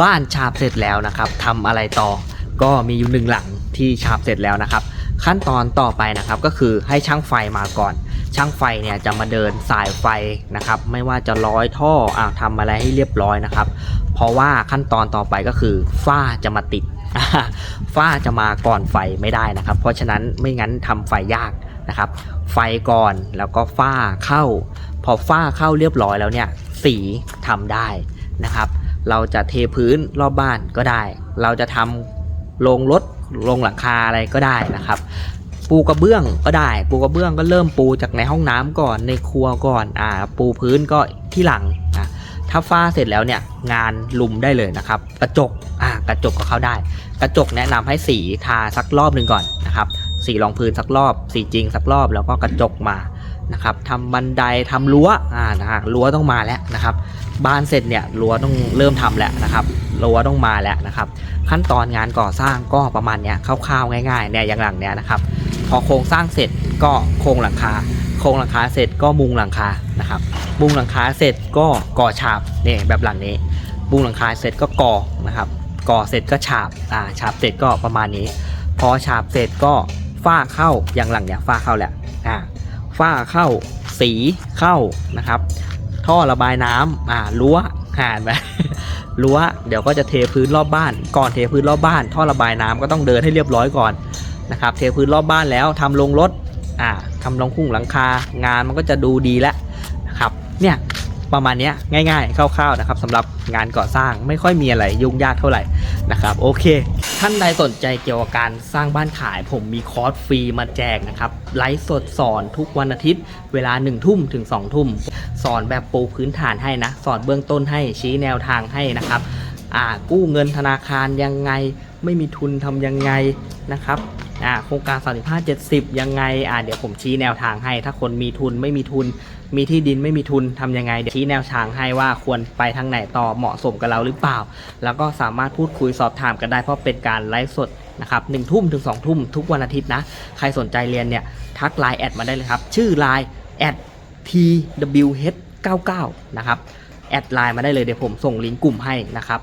บ้านฉาบเสร็จแล้วนะครับทำอะไรต่อก็มีอยู่หนึ่งหลังที่ฉาบเสร็จแล้วนะครับ ขั้นตอนต่อไปนะครับก็คือให้ช่างไฟมาก่อน ช่างไฟเนี่ยจะมาเดินสายไฟนะครับ ไม่ว่าจะร้อยท่ออ่าทำอะไรให้เรียบร้อยนะครับ เพราะว่าขั้นตอนต่อไปก็คือฝ้าจะมาติดฝ้าจะมาก่อนไฟไม่ได้นะครับ เพราะฉะนั้นไม่งั้นทำไฟยากนะครับ ไฟก่อนแล้วก็ฝ้าเข้า พอฝ้าเข้าเรียบร้อยแล้วเนี่ยสีทำได้นะครับ เราจะเทพื้นรอบบ้านก็ได้ เราจะทำโรงรถโรงหลังคาอะไรก็ได้นะครับ ปูกระเบื้องก็ได้ ปูกระเบื้องก็เริ่มปูจากในห้องน้ำก่อนในครัวก่อนอ่าปูพื้นก็ที่หลังนะถ้าฝ้าเสร็จแล้วเนี่ยงานลุมได้เลยนะครับ กระจกอ่ากระจกก็เข้าได้ กระจกแนะนำให้สีทาสักรอบหนึ่งก่อนนะครับสีรองพื้นสักรอบ สีจริงสักรอบแล้วก็กระจกมา นะครับทำบันไดทำรั้วอ่านะฮะรั้วต้องมาแล้วนะครับบ้านเสร็จเนี่ยรั้วต้องเริ่มทำแล้วนะครับรั้วต้องมาแล้วนะครับ ขั้นตอนงานก่อสร้างก็ประมาณเนี้ยคร่าวๆง่ายๆเนี่ยอย่างหลังเนี้ยนะครับ พอโครงสร้างเสร็จก็โครงหลังคา โครงหลังคาเสร็จก็มุงหลังคานะครับมุงหลังคาเสร็จก็ก่อฉาบเนี่ยแบบหลังนี้มุงหลังคาเสร็จก็ก่อนะครับก่อเสร็จก็ฉาบอ่าฉาบเสร็จก็ประมาณนี้ พอฉาบเสร็จก็ฝ้าเข้าอย่างหลังเนี่ยฝ้าเข้าแหละ ฝ้าเข้า สีเข้านะครับ ท่อระบายน้ำอ่ารั้วห่านไปรั้วเดี๋ยวก็จะเทพื้นรอบบ้าน ก่อนเทพื้นรอบบ้าน ท่อระบายน้ำก็ต้องเดินให้เรียบร้อยก่อนนะครับ เทพื้นรอบบ้านแล้วทำลงรถอ่าทำลงคุ้งหลังคางานมันก็จะดูดีแล้วนะครับ เนี่ย ประมาณนี้ง่ายๆ คร่าวๆนะครับสำหรับงานก่อสร้างไม่ค่อยมีอะไรยุ่งยากเท่าไหร่นะครับโอเค ท่านใดสนใจเกี่ยวกับการสร้างบ้านขาย ผมมีคอร์สฟรีมาแจกนะครับไลฟ์สดสอนทุกวันอาทิตย์ เวลา1ทุ่มถึง2ทุ่มสอนแบบปูพื้นฐานให้นะ สอนเบื้องต้นให้ชี้แนวทางให้นะครับกู้เงินธนาคารยังไง ไม่มีทุนทำยังไงนะครับ อ่าโครงการ 35 70 ยังไงอ่าเดี๋ยวผมชี้แนวทางให้ ถ้าคนมีทุนไม่มีทุน มีที่ดินไม่มีทุนทำยังไง เดี๋ยวชี้แนวทางให้ว่าควรไปทางไหนต่อเหมาะสมกับเราหรือเปล่า แล้วก็สามารถพูดคุยสอบถามกันได้เพราะเป็นการไลฟ์สดนะครับหนึ่งทุ่มถึงสองทุ่มทุกวันอาทิตย์นะ ใครสนใจเรียนเนี่ย ทักไลน์แอดมาได้เลยครับ ชื่อไลน์แอด twh99 นะครับ แอดไลน์มาได้เลยเดี๋ยวผมส่งลิงก์กลุ่มให้นะครับ